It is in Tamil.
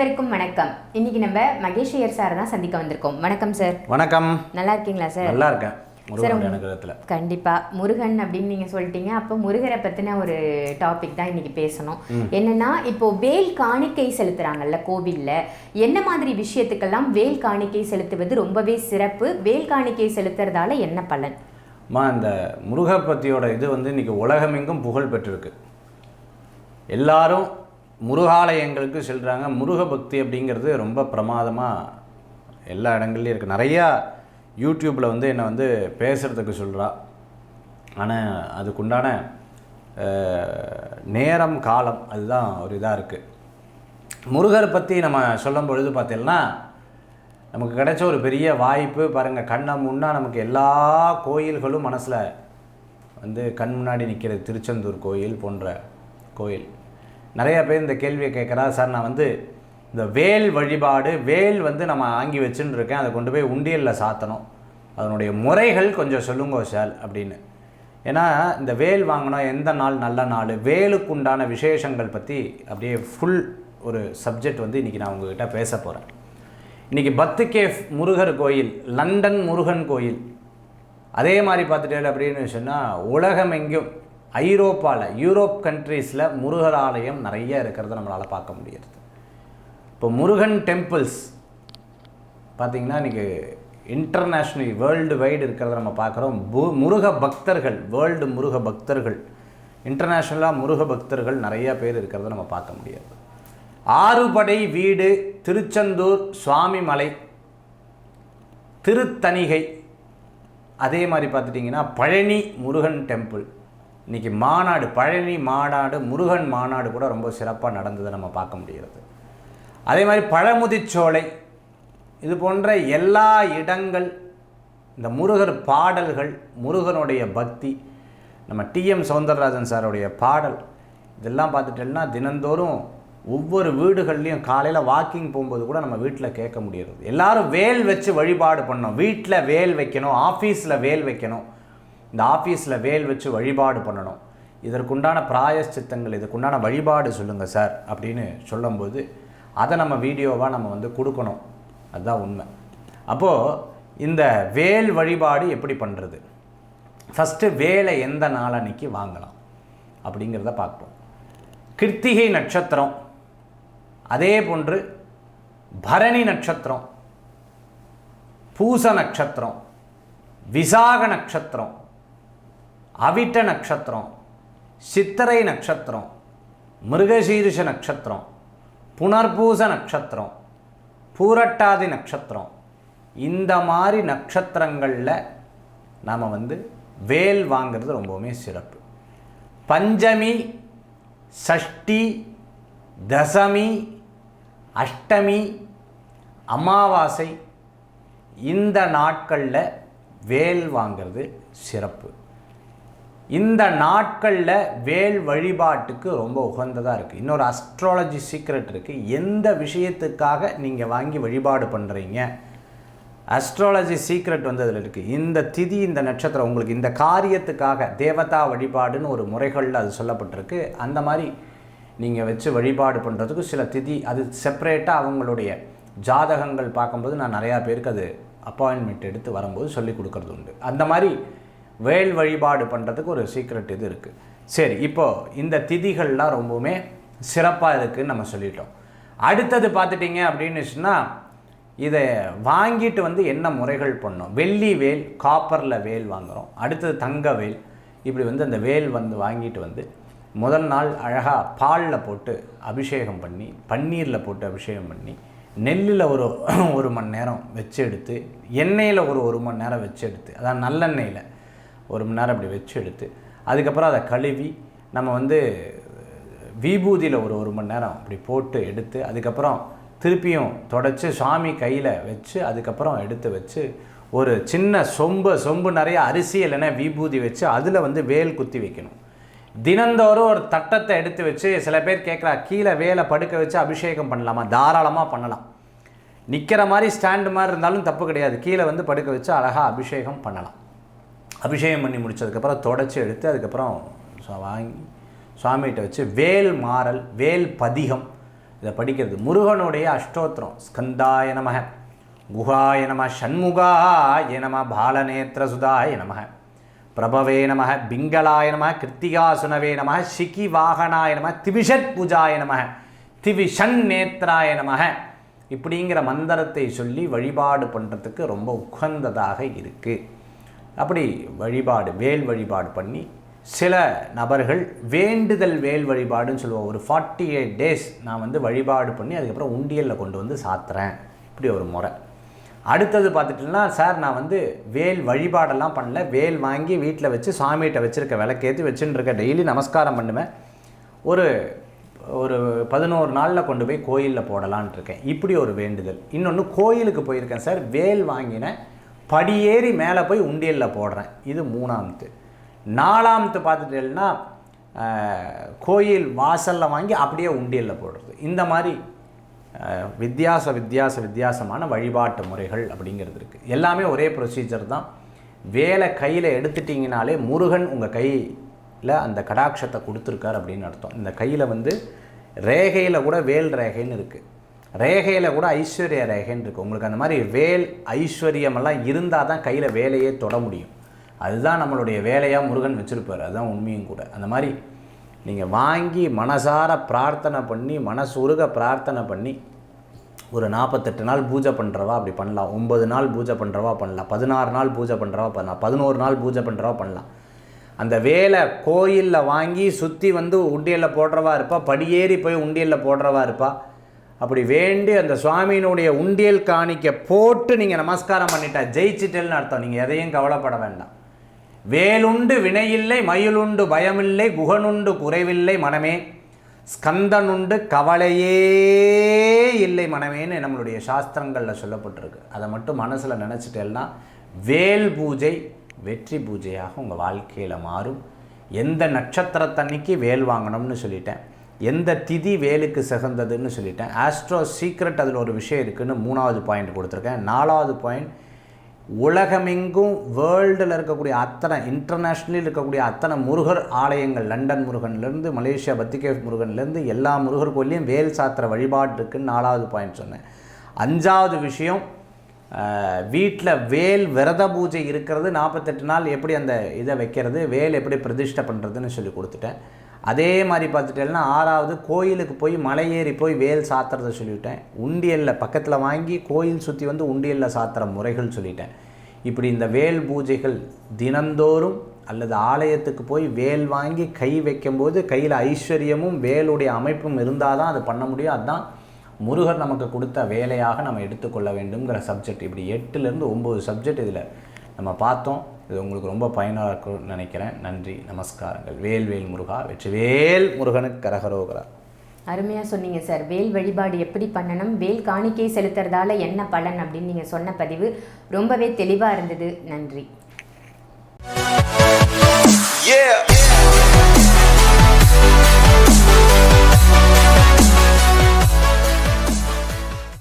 அனைவருக்கும் வணக்கம். இன்னைக்கு நம்ம மகேஷ் ஐயர் சார் தான் சந்திக்க வந்திருக்கோம். வணக்கம் சார். வணக்கம். நல்லா இருக்கீங்களா சார்? நல்லா இருக்கேன். கண்டிப்பா. முருகன் அப்படின்னு நீங்க சொல்லிட்டீங்க. அப்போ முருகரை பத்தின ஒரு டாபிக் தான் இன்னைக்கு பேசணும். என்னன்னா இப்போ வேல் காணிக்கை செலுத்துறாங்கல்ல கோவில்ல. என்ன மாதிரி விஷயத்துக்கெல்லாம் வேல் காணிக்கை செலுத்துவது ரொம்பவே சிறப்பு? வேல் காணிக்கை செலுத்துறதால என்ன பலன்? அம்மா இந்த முருக பத்தியோட இது வந்து இன்னைக்கு உலகமெங்கும் புகழ் பெற்றிருக்கு. எல்லாரும் முருகாலயங்களுக்கு செல்கிறாங்க முருக பக்தி அப்படிங்கிறது ரொம்ப பிரமாதமாக எல்லா இடங்கள்லையும் இருக்குது நிறையா யூடியூப்பில் வந்து என்னை வந்து பேசுகிறதுக்கு சொல்கிறா ஆனால் அதுக்குண்டான நேரம் காலம் அதுதான் ஒரு இதாக இருக்குது முருகர் பற்றி நம்ம சொல்லும் பொழுது பார்த்தீங்கன்னா நமக்கு கிடைச்ச ஒரு பெரிய வாய்ப்பு பாருங்கள் கண்ணை முன்னா நமக்கு எல்லா கோயில்களும் மனசில் வந்து கண் முன்னாடி நிற்கிற திருச்செந்தூர் கோயில் போன்ற கோயில். நிறைய பேர் இந்த கேள்வியை கேட்குறா சார் நான் வந்து இந்த வேல் வழிபாடு வேல் வந்து நம்ம வாங்கி வச்சுன்னு இருக்கேன் அதை கொண்டு போய் உண்டியலில் சாத்தணும். அதனுடைய முறைகள் கொஞ்சம் சொல்லுங்க சார் அப்படின்னு. ஏன்னா இந்த வேல் வாங்கினோம் எந்த நாள் நல்ல நாள் வேலுக்கு உண்டான விசேஷங்கள் பற்றி அப்படியே ஃபுல் ஒரு சப்ஜெக்ட் வந்து இன்றைக்கி நான் உங்ககிட்ட பேச போகிறேன் இன்றைக்கி பத்து கேஃப் முருகர் கோயில் லண்டன் முருகன் கோயில். அதே மாதிரி பார்த்துட்டே அப்படின்னு சொன்னால் உலகம் எங்கேயும் ஐரோப்பாவில் யூரோப் கண்ட்ரீஸில் முருகர் ஆலயம் நிறைய இருக்கிறத நம்மளால் பார்க்க முடியுது. இப்போ முருகன் டெம்பிள்ஸ் பார்த்தீங்கன்னா இன்றைக்கி இன்டர்நேஷ்னல் வேர்ல்டு வைடு இருக்கிறத நம்ம பார்க்குறோம். பு முருக பக்தர்கள் வேர்ல்டு முருக பக்தர்கள் இன்டர்நேஷ்னலாக முருக பக்தர்கள் நிறைய பேர் இருக்கிறத நம்ம பார்க்க முடியாது. ஆறுபடை வீடு திருச்செந்தூர் சுவாமிமலை திருத்தணிகை அதே மாதிரி பார்த்துட்டிங்கன்னா பழனி முருகன் டெம்பிள் இன்றைக்கி மாநாடு பழனி மாநாடு முருகன் மாநாடு கூட ரொம்ப சிறப்பாக நடந்ததை நம்ம பார்க்க முடிகிறது. அதே மாதிரி பழமுதிச்சோலை இது போன்ற எல்லா இடங்கள் இந்த முருகர் பாடல்கள் முருகனுடைய பக்தி நம்ம டிஎம் சௌந்தரராஜன் சாருடைய பாடல் இதெல்லாம் பார்த்துட்டோம்னா தினந்தோறும் ஒவ்வொரு வீடுகள்லையும் காலையில் வாக்கிங் போகும்போது கூட நம்ம வீட்டில் கேட்க முடியாது எல்லோரும் வேல் வச்சு வழிபாடு பண்ணணும். வீட்டில் வேல் வைக்கணும் ஆஃபீஸில் வேல் வைக்கணும். இந்த ஆஃபீஸில் வேல் வச்சு வழிபாடு பண்ணணும். இதற்குண்டான பிராயஷ்சித்தங்கள் இதுக்குண்டான வழிபாடு சொல்லுங்கள் சார் அப்படின்னு சொல்லும்போது அதை நம்ம வீடியோவாக நம்ம வந்து கொடுக்கணும். அதுதான் உண்மை. அப்போது இந்த வேல் வழிபாடு எப்படி பண்ணுறது ஃபஸ்ட்டு வேலை எந்த நாளன்னைக்கு வாங்கலாம்? அப்படிங்கிறத பார்ப்போம். கிருத்திகை நட்சத்திரம் அதே போன்று பரணி நட்சத்திரம் பூச நட்சத்திரம் விசாக நட்சத்திரம் அவிட்ட நட்சத்திரம் சித்திரை நட்சத்திரம் மிருகசீரிஷ நட்சத்திரம் புனர்பூச நட்சத்திரம் பூரட்டாதி நட்சத்திரம். இந்த மாதிரி நட்சத்திரங்களில் நாம் வந்து வேல் வாங்கிறது ரொம்பவுமே சிறப்பு. பஞ்சமி சஷ்டி தசமி அஷ்டமி அமாவாசை இந்த நாட்களில் வேல் வாங்கிறது சிறப்பு. இந்த நாட்களில் வேல் வழிபாட்டுக்கு ரொம்ப உகந்ததாக இருக்குது இன்னொரு அஸ்ட்ராலஜி சீக்ரெட் இருக்குது எந்த விஷயத்துக்காக நீங்கள் வாங்கி வழிபாடு பண்ணுறீங்க அஸ்ட்ராலஜி சீக்ரெட் வந்து அதில் இருக்குது இந்த திதி இந்த நட்சத்திரம் உங்களுக்கு இந்த காரியத்துக்காக தேவதா வழிபாடுன்னு ஒரு முறைகளில் அது சொல்லப்பட்டிருக்கு. அந்த மாதிரி நீங்கள் வச்சு வழிபாடு பண்ணுறதுக்கு சில திதி அது செப்பரேட்டாக அவங்களுடைய ஜாதகங்கள் பார்க்கும்போது நான் நிறையா பேருக்கு அது அப்பாயின்மெண்ட் எடுத்து வரும்போது சொல்லி கொடுக்கறது உண்டு. அந்த மாதிரி வேல் வழிபாடு பண்ணுறதுக்கு ஒரு சீக்ரெட் இது இருக்குது சரி இப்போது இந்த திதிகள்லாம் ரொம்பவுமே சிறப்பாக இருக்குதுன்னு நம்ம சொல்லிட்டோம். அடுத்தது பார்த்துட்டிங்க அப்படின்னு சொன்னால் இதை வாங்கிட்டு வந்து என்ன முறைகள் பண்ணோம்? வெள்ளி வேல் காப்பரில் வேல் வாங்குகிறோம் அடுத்தது தங்க வேல். இப்படி வந்து அந்த வேல் வந்து வாங்கிட்டு வந்து முதல் நாள் அழகாக பாலில் போட்டு அபிஷேகம் பண்ணி பன்னீரில் போட்டு அபிஷேகம் பண்ணி நெல்லில் ஒரு ஒரு மணி நேரம் வச்சு எடுத்து எண்ணெயில் ஒரு ஒரு மணி நேரம் வச்சு எடுத்து அதான் நல்லெண்ணெயில் ஒரு மணி நேரம் அப்படி வச்சு எடுத்து அதுக்கப்புறம் அதை கழுவி நம்ம வந்து விபூதியில் ஒரு ஒரு மணி நேரம் அப்படி போட்டு எடுத்து அதுக்கப்புறம் திருப்பியும் தொடச்சி சாமி கையில் வச்சு அதுக்கப்புறம் எடுத்து வச்சு ஒரு சின்ன சொம்பு சொம்பு நிறைய அரிசி இல்லைன்னா விபூதி வச்சு அதில் வந்து வேல் குத்தி வைக்கணும். தினந்தோறும் ஒரு தட்டத்தை எடுத்து வச்சு சில பேர் கேட்குறா கீழே வேலை படுக்க வச்சு அபிஷேகம் பண்ணலாமா? தாராளமாக பண்ணலாம். நிற்கிற மாதிரி ஸ்டாண்டு மாதிரி இருந்தாலும் தப்பு கிடையாது. கீழே வந்து படுக்க வச்சு அழகாக அபிஷேகம் பண்ணலாம். அபிஷேகம் பண்ணி முடித்ததுக்கப்புறம் தொடச்சி எடுத்து அதுக்கப்புறம் வாங்கி சுவாமிகிட்ட வச்சு வேல் மாறல் வேல் பதிகம் இதை படிக்கிறது. முருகனுடைய அஷ்டோத்திரம். ஸ்கந்தாய நமக. குஹாய நம. ஷண்முகாய நம. பாலநேத்திரசுதாய நமக. பிரபவே நம. பிங்களாய நம. கிருத்திகாசுனவே நம. சிக்கி வாகனாய நம. திவிஷத் பூஜாய நம. திவிஷன் நேத்ராய நமக இப்படிங்கிற மந்திரத்தை சொல்லி வழிபாடு பண்ணுறதுக்கு ரொம்ப உகந்ததாக இருக்குது அப்படி வழிபாடு வேல் வழிபாடு பண்ணி சில நபர்கள் வேண்டுதல் வேல் வழிபாடுன்னு சொல்லுவோம். ஒரு ஃபார்ட்டி எயிட் டேஸ் நான் வந்து வழிபாடு பண்ணி அதுக்கப்புறம் உண்டியலில் கொண்டு வந்து சாத்துறேன். இப்படி ஒரு முறை. அடுத்தது பார்த்துட்டுனா சார் நான் வந்து வேல் வழிபாடெல்லாம் பண்ணல. வேல் வாங்கி வீட்டில் வச்சு சாமிகிட்ட வச்சுருக்க விளக்கேற்றி வச்சுன்னு டெய்லி நமஸ்காரம் பண்ணுவேன். ஒரு ஒரு பதினோரு நாளில் கொண்டு போய் கோயிலில் போடலான்ட்டு இருக்கேன் இப்படி ஒரு வேண்டுதல். இன்னொன்று கோயிலுக்கு போயிருக்கேன் சார். வேல் வாங்கினேன் படியேறி மேலே போய் உண்டியலில் போடுறேன். இது மூணாமத்து. நாலாமத்து பார்த்துட்டேன்னா கோயில் வாசலில் வாங்கி அப்படியே உண்டியலில் போடுறது. இந்த மாதிரி வித்தியாச வித்தியாச வித்தியாசமான வழிபாட்டு முறைகள் அப்படிங்கிறது இருக்குது எல்லாமே ஒரே ப்ரொசீஜர் தான். வேலை கையில் எடுத்துட்டிங்கனாலே முருகன் உங்கள் கையில் அந்த கடாட்சத்தை கொடுத்துருக்கார் அப்படின்னு அர்த்தம். இந்த கையில் வந்து ரேகையில் கூட வேல் ரேகைன்னு இருக்குது ரேகையில் கூட ஐஸ்வர்ய ரேகைன்னு இருக்குது உங்களுக்கு அந்த மாதிரி வேல் ஐஸ்வர்யமெல்லாம் இருந்தால் தான் கையில் வேலையே தொட முடியும். அதுதான் நம்மளுடைய வேலையாக முருகன் வச்சுருப்பார். அதுதான் உண்மையும் கூட. அந்த மாதிரி நீங்கள் வாங்கி மனசார பிரார்த்தனை பண்ணி மனசுருக பிரார்த்தனை பண்ணி ஒரு நாற்பத்தெட்டு நாள் பூஜை பண்ணுறவா அப்படி பண்ணலாம். ஒம்பது நாள் பூஜை பண்ணுறவா பண்ணலாம். பதினாறு நாள் பூஜை பண்ணுறவா பண்ணலாம். பதினோரு நாள் பூஜை பண்ணுறவா பண்ணலாம். அந்த வேலை கோயிலில் வாங்கி சுற்றி வந்து உண்டியலில் போடுறவா இருப்பா படியேறி போய் உண்டியலில் போடுறவா இருப்பா. அப்படி வேண்டி அந்த சுவாமியினுடைய உண்டியல் காணிக்க போட்டு நீங்கள் நமஸ்காரம் பண்ணிட்டா ஜெயிச்சிட்டேன்னு அர்த்தம். நீங்கள் எதையும் கவலைப்பட வேண்டாம். வேலுண்டு வினையில்லை மயிலுண்டு பயமில்லை குகனுண்டு குறைவில்லை மனமே. ஸ்கந்தனுண்டு கவலையே இல்லை மனமேன்னு நம்மளுடைய சாஸ்திரங்களில் சொல்லப்பட்டிருக்கு. அதை மட்டும் மனசில் நினச்சிட்டேன்னா வேல் பூஜை வெற்றி பூஜையாக உங்கள் வாழ்க்கையில் மாறும். எந்த நட்சத்திரத்தன்னைக்கு வேல் வாங்கணும்னு சொல்லிட்டேன். எந்த திதி வேலுக்கு சிறந்ததுன்னு சொல்லிட்டேன். ஆஸ்ட்ரோ சீக்ரெட் அதில் ஒரு விஷயம் இருக்குதுன்னு மூணாவது பாயிண்ட் கொடுத்துருக்கேன். நாலாவது பாயிண்ட் உலகமெங்கும் வேர்ல்டில் இருக்கக்கூடிய அத்தனை இன்டர்நேஷ்னலில் இருக்கக்கூடிய அத்தனை முருகர் ஆலயங்கள் லண்டன் முருகன்லேருந்து மலேசியா பத்திகேஷ் முருகன்லேருந்து எல்லா முருகர் கோயிலையும் வேல் சாத்திர வழிபாடு இருக்குன்னு நாலாவது பாயிண்ட் சொன்னேன். அஞ்சாவது விஷயம் வீட்டில் வேல் விரத பூஜை இருக்கிறது நாற்பத்தெட்டு நாள் எப்படி அந்த இதை வைக்கிறது வேல் எப்படி பிரதிஷ்டை பண்ணுறதுன்னு சொல்லி கொடுத்துட்டேன். அதே மாதிரி பார்த்துட்டேன்னா ஆறாவது கோயிலுக்கு போய் மலை ஏறி போய் வேல் சாத்துறத சொல்லிவிட்டேன். உண்டியலில் பக்கத்தில் வாங்கி கோயில் சுற்றி வந்து உண்டியலில் சாத்துற முறைகள் சொல்லிட்டேன். இப்படி இந்த வேல் பூஜைகள் தினந்தோறும் அல்லது ஆலயத்துக்கு போய் வேல் வாங்கி கை வைக்கும்போது கையில் ஐஸ்வர்யமும் வேலுடைய அமைப்பும் இருந்தால் தான் அது பண்ண முடியும். அதுதான் முருகர் நமக்கு கொடுத்த வேலையாக நம்ம எடுத்துக்கொள்ள வேண்டுங்கிற சப்ஜெக்ட் இப்படி எட்டுலேருந்து ஒம்பது சப்ஜெக்ட் இதில் நம்ம பார்த்தோம். இது உங்களுக்கு ரொம்ப பயனாக இருக்கும்னு நினைக்கிறேன். நன்றி நமஸ்காரங்கள். வேல்வேல் முருகா வெற்றிவேல் முருகனுக்கு கரகரோகரா. அருமையாக சொன்னீங்க சார். வேல் வழிபாடு எப்படி பண்ணணும்? வேல் காணிக்கை செலுத்துறதால என்ன பலன் அப்படின்னு நீங்கள் சொன்ன பதிவு ரொம்பவே தெளிவாக இருந்தது. நன்றி. Yeah.